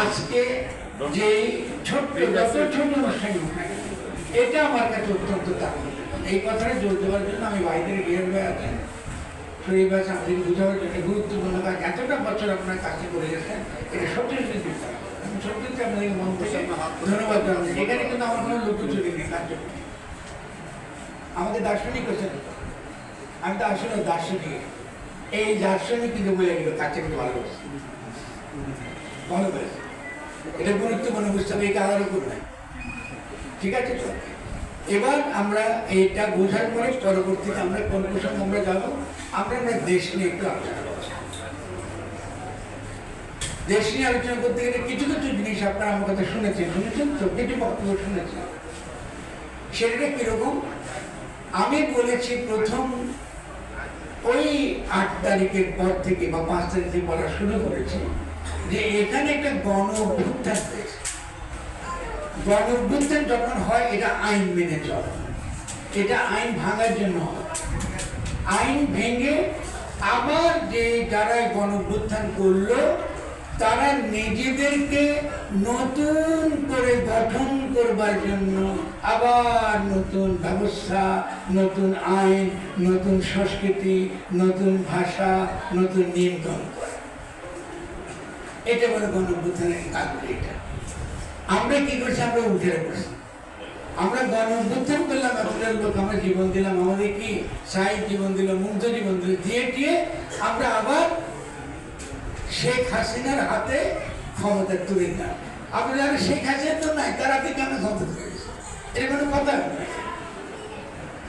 আজকে যে ছোট্ট যত ছোট অনুষ্ঠান হোক এটা আমার কাছে অত্যন্ত দামি এই কথাটা জোর দেওয়ার জন্য আমি বাইরের গিয়ে হয়ে আছেন শরীর আছে আমাদের বোঝাবার জন্য গুরুত্বপূর্ণ কাজ। এতটা বছর আপনার কাছে করে গেছেন এটা সত্যি সত্যি আমি সত্যি আপনাদের মন থেকে ধন্যবাদ জানাচ্ছি এখানে কিন্তু আমার কোনো লুকোচুরি নেই কার্য আমাদের দার্শনিক আমি তো আসলে দার্শনিক। এই দার্শনিক কিন্তু বলে গেল কাছে কিন্তু ভালোবাসি ভালো করেছে এটা বুঝতে হবে ঠিক আছে তো? এবার আমরা এইটা বোঝার পরে পরবর্তীতে আমরা কোন আমরা যাব, আমরা আমরা দেশ নিয়ে একটু আলোচনা দেশ নিয়ে আলোচনা করতে গেলে কিছু কিছু জিনিস আপনারা আমার কথা শুনেছেন শুনেছেন তো? কিছু বক্তব্য শুনেছেন। সেটা কীরকম? আমি বলেছি প্রথম ওই আট তারিখের পর থেকে বা পাঁচ তারিখ বলা শুরু করেছি। যে এখানে একটা গণ অভ্যুত্থান হয়েছে। গণ অভ্যুত্থান যখন হয়, এটা আইন মেনে চলে। এটা আইন ভাঙার জন্য আইন ভেঙে আবার যে যারা গণ অভ্যুত্থান করল, তারা নিজেদেরকে নতুন করে গঠন করবার জন্য আবার নতুন ব্যবস্থা, নতুন আইন, নতুন সংস্কৃতি, নতুন ভাষা, নতুন নিয়মকানুন। করে এটা বলে গণ অভ্যুত্থানের কাজ এটা? আমরা কি করছি? আমরা উঠে পড়ছি। আমরা গণ অভ্যুত্থান করলাম এতটা লোক আমরা জীবন দিলাম। আমাদের কি সাহিদ জীবন দিল, মুগ্ধ জীবন দিল? দিয়ে দিয়ে আমরা আবার শেখ হাসিনার হাতে ক্ষমতা তুলে দিলাম। আপনি জানেন শেখ হাসিনা তো নাই, তার হাতে কেন ক্ষমতা তুলে দিয়েছে এটা কোনো কথা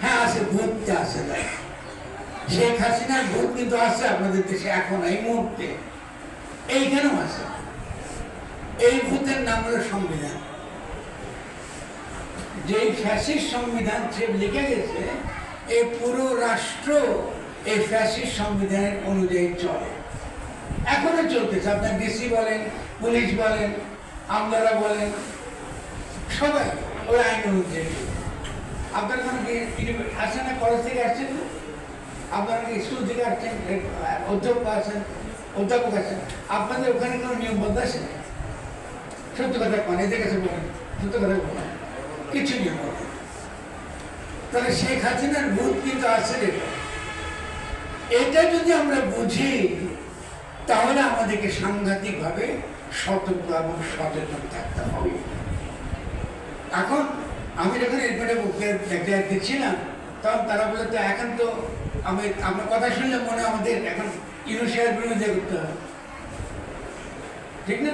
হ্যাঁ আছে ভূতটা আছে শেখ হাসিনার ভূত কিন্তু আছে আপনাদের দেশে এখন, এই মুহূর্তে। এইখানেও আছে এই ভূতের নাম হলো সংবিধান। যে ফ্যাসিস্ট সংবিধান সে লিখে গেছে, এই পুরো রাষ্ট্র এই ফ্যাসিস্ট সংবিধানের অনুযায়ী চলে। এখনও চলতেছে। আপনার ডিসি বলেন, পুলিশ বলেন, আমলারা বলেন, সবাই ওই আইন অনুযায়ী আপনার কোনো আসেন না? কলেজ থেকে আসছেন? আপনার স্কুল থেকে আসছেন? অধ্যক্ষ আছেন? অধ্যাপক আছেন আপনাদের ওখানে কোনো নিয়মবদ্ধ আছে? সত্য কথা পান এদের কাছে বলেন, সত্য কথা বলেন। কিছু নিয়ম তাহলে শেখ হাসিনার ভূত কিন্তু আছে এটা যদি আমরা বুঝি, তাহলে আমাদেরকে সাংঘাতিকভাবে সতর্ক এবং সচেতন থাকতে হবে। এখন আমি যখন এরপরে একটা দিচ্ছিলাম তখন তারা বলে তো এখন তো আমি আপনার কথা শুনলে মনে হয় আমাদের এখন ইউনিশিয়ার বিরোধিতা করতে হবে। ঠিক না?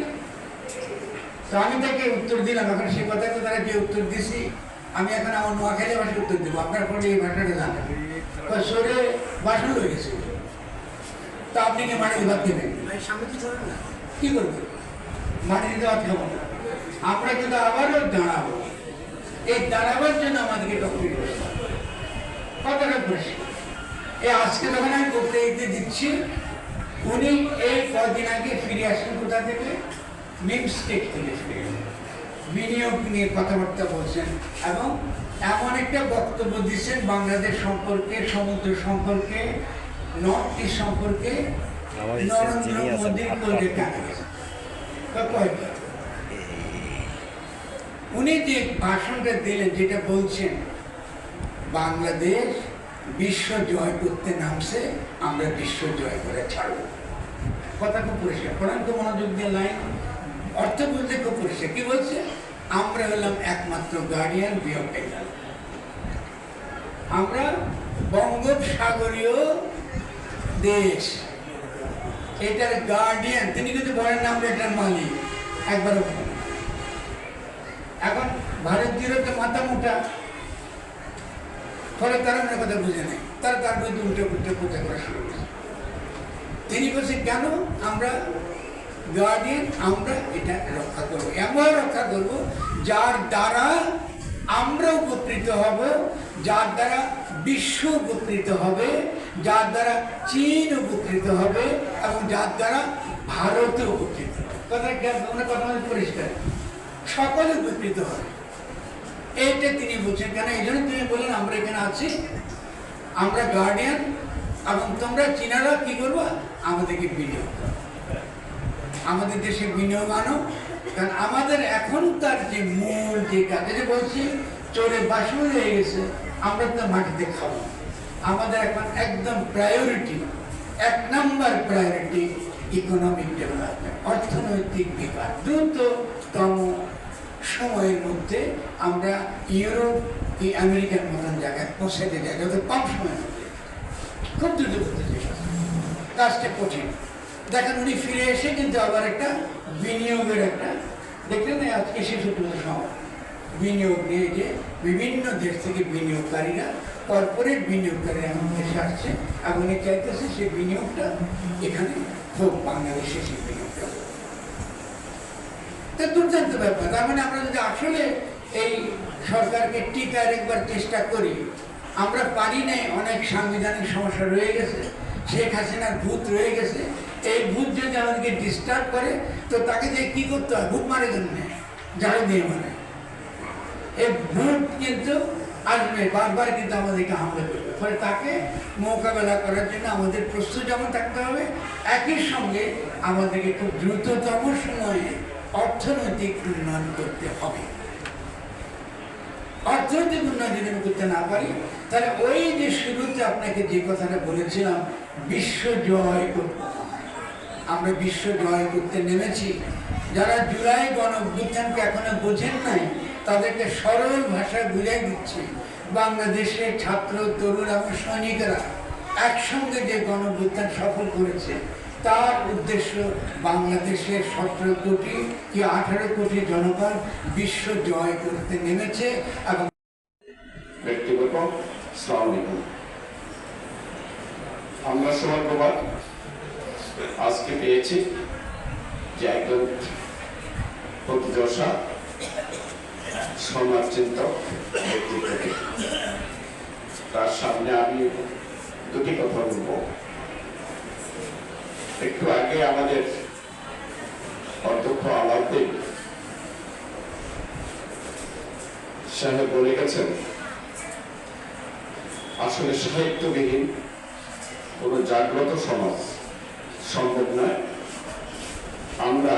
তো আমি তাকে উত্তর দিলাম এখন সে কথা তো তারা যে উত্তর দিছি। আমি এখন আমার নোয়াখালী ভাষায় উত্তর দেবো আপনার পরে এই ভাষাটা জানেন? সরে বাসন হয়ে গেছে। তা আপনি কি মাটি ভাত দেবেন কি চলে না? কি করবে মাটি দিতে ভাত খাব না। আমরা কিন্তু আবারও দাঁড়াবো। এই দাঁড়াবার জন্য আমাদেরকে ডক্টর এই আজকে যখন আমি দিচ্ছি উনি এই কদিন আগে ফিরে আসেন কোথা থেকে? মিমস্টেক থেকে ফিরে বিনিয়োগ নিয়ে কথাবার্তা বলছেন এবং এমন একটা বক্তব্য দিচ্ছেন বাংলাদেশ সম্পর্কে সমুদ্র সম্পর্কে নর্থ ইস্ট সম্পর্কে নরেন্দ্র মোদীর গেছে উনি যে ভাষণটা দিলেন যেটা বলছেন বাংলাদেশ বিশ্ব জয় করতে নামছে, আমরা বিশ্ব জয় করে ছাড়ব। কথা খুব পরিষ্কার। কোরআন তো মনোযোগ দিয়ে লাইন। অর্থ বলতে খুব পরিষ্কার। কি বলছে? আমরা হলাম একমাত্র গার্ডিয়ান বিয়র টাইগার আমরা বঙ্গোপসাগরীয় দেশ। এটার গার্ডিয়ান তিনি কিন্তু বলেন না আমরা এটার মালিক। একবারও। এখন ভারতীয়রা তো মাথা মোটা। ফলে তারা মনে কথা বুঝে নেই। তারা তার বিরুদ্ধে উল্টে উল্টে পূজা করা তিনি বলছেন, কেন আমরা গার্ডিয়ান আমরা এটা রক্ষা করব? এমন রক্ষা করব যার দ্বারা আমরা উপকৃত হব, যার দ্বারা বিশ্ব উপকৃত হবে, যার দ্বারা চীন উপকৃত হবে এবং যার দ্বারা ভারত উপকৃত কথা কথা পরিষ্কার? সকলে উপকৃত হবে। এইটা তিনি বলছেন কেন? এই জন্য তিনি বললেন, আমরা এখানে আছি, আমরা গার্ডিয়ান এবং তোমরা চীনারা, কি আমাদেরকে বিনিয়োগ আমাদের দেশে বিনিয়োগ আনো, কারণ আমাদের এখনকার যে মূল যে কাজে যে বলছি, চোরে বাসন হয়ে গেছে, আমরা তো মাটিতে খাব। আমাদের এখন একদম প্রায়োরিটি এক নাম্বার প্রায়োরিটি ইকোনমিক ডেভেলপমেন্ট অর্থনৈতিক বিকাশ। দ্রুততম সময়ের মধ্যে আমরা ইউরোপ, এই আমেরিকার মতন জায়গায় পৌঁছাতে যাই, যত কম সময়ের মধ্যে। খুব দ্রুত করতে কাজটা কঠিন। দেখেন, উনি ফিরে এসে কিন্তু আবার একটা বিনিয়োগের একটা দেখলেন আজকে শিশুটুকু সময় বিনিয়োগ নিয়ে যে বিভিন্ন দেশ থেকে বিনিয়োগকারীরা, কর্পোরেট বিনিয়োগকারীরা আমার দেশে আসছে। এবং চাইতেছে সেই বিনিয়োগটা এখানে হোক, বাংলাদেশে সেই বিনিয়োগটা। দুর্দান্ত ব্যাপার। তার মানে আমরা যদি আসলে এই সরকারকে টিকার একবার চেষ্টা করি, আমরা পারি নাই, অনেক সাংবিধানিক সমস্যা রয়ে গেছে, শেখ হাসিনার ভূত রয়ে গেছে, এই ভূত যদি আমাদেরকে ডিস্টার্ব করে, তো তাকে দিয়ে কি করতে হয়? ভূত মারে জন্য ঝাড়ু দিয়ে মানে। এই ভূত কিন্তু আসবে, বারবার কিন্তু আমাদেরকে হামলা করবে। ফলে তাকে মোকাবেলা করার জন্য আমাদের প্রস্তুত যেমন থাকতে হবে, একই সঙ্গে আমাদেরকে খুব দ্রুততম সময়ে অর্থনৈতিক উন্নয়ন করতে হবে। অর্থনৈতিক উন্নয়ন যদি আমি করতে না পারি, তাহলে ওই যে শুরুতে আপনাকে যে কথাটা বলেছিলাম, বিশ্ব জয় করতে আমরা বিশ্ব জয় করতে নেমেছি। যারা জুলাই গণ অভ্যুত্থানকে এখনও বোঝেন নাই, তাদেরকে সরল ভাষায় বুঝাই দিচ্ছি, বাংলাদেশের ছাত্র, তরুণ এবং সৈনিকেরা একসঙ্গে যে গণ সফল করেছে তার উদ্দেশ্য বাংলাদেশের সতেরো কোটি কি আঠারো কোটি জনগণ বিশ্ব জয় করতে নেমেছে এবং ব্যক্তিগত আমরা আজকে পেয়েছি যে একজন প্রতিদশা সমাজ চিন্তক তার সামনে আমি দুটি কথা বলব। একটু আগে আমাদের অধ্যক্ষ আলাউদ্দিন সাহেব বলে গেছেন আসলে সাহিত্যবিহীন কোনো জাগ্রত সমাজ সম্ভব নয় আমরা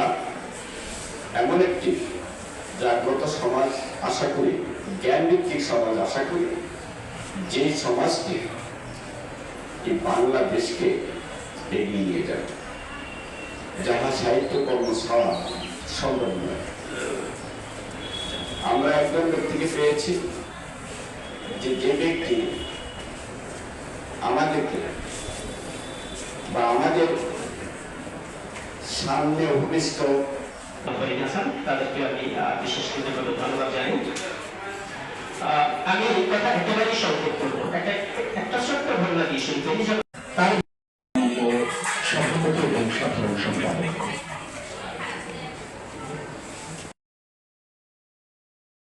এমন একটি জাগ্রত সমাজ আশা করি জ্ঞান ভিত্তিক সমাজ আশা করি যে সমাজটি বাংলাদেশকে এগিয়ে নিয়ে যাবে। যাহা সাহিত্যকর্ম ছাড়া সম্ভব নয়। আমরা একজন ব্যক্তিকে পেয়েছি যে যে ব্যক্তি আমাদেরকে বা আমাদের সামনে গেছেন তাদেরকে আমি বিশেষ কৃতজ্ঞতা ধন্যবাদ জানাই। আমি এই কথা একেবারেই সংক্ষেপ করব। একটা ছোট্ট ঘটনা দিয়ে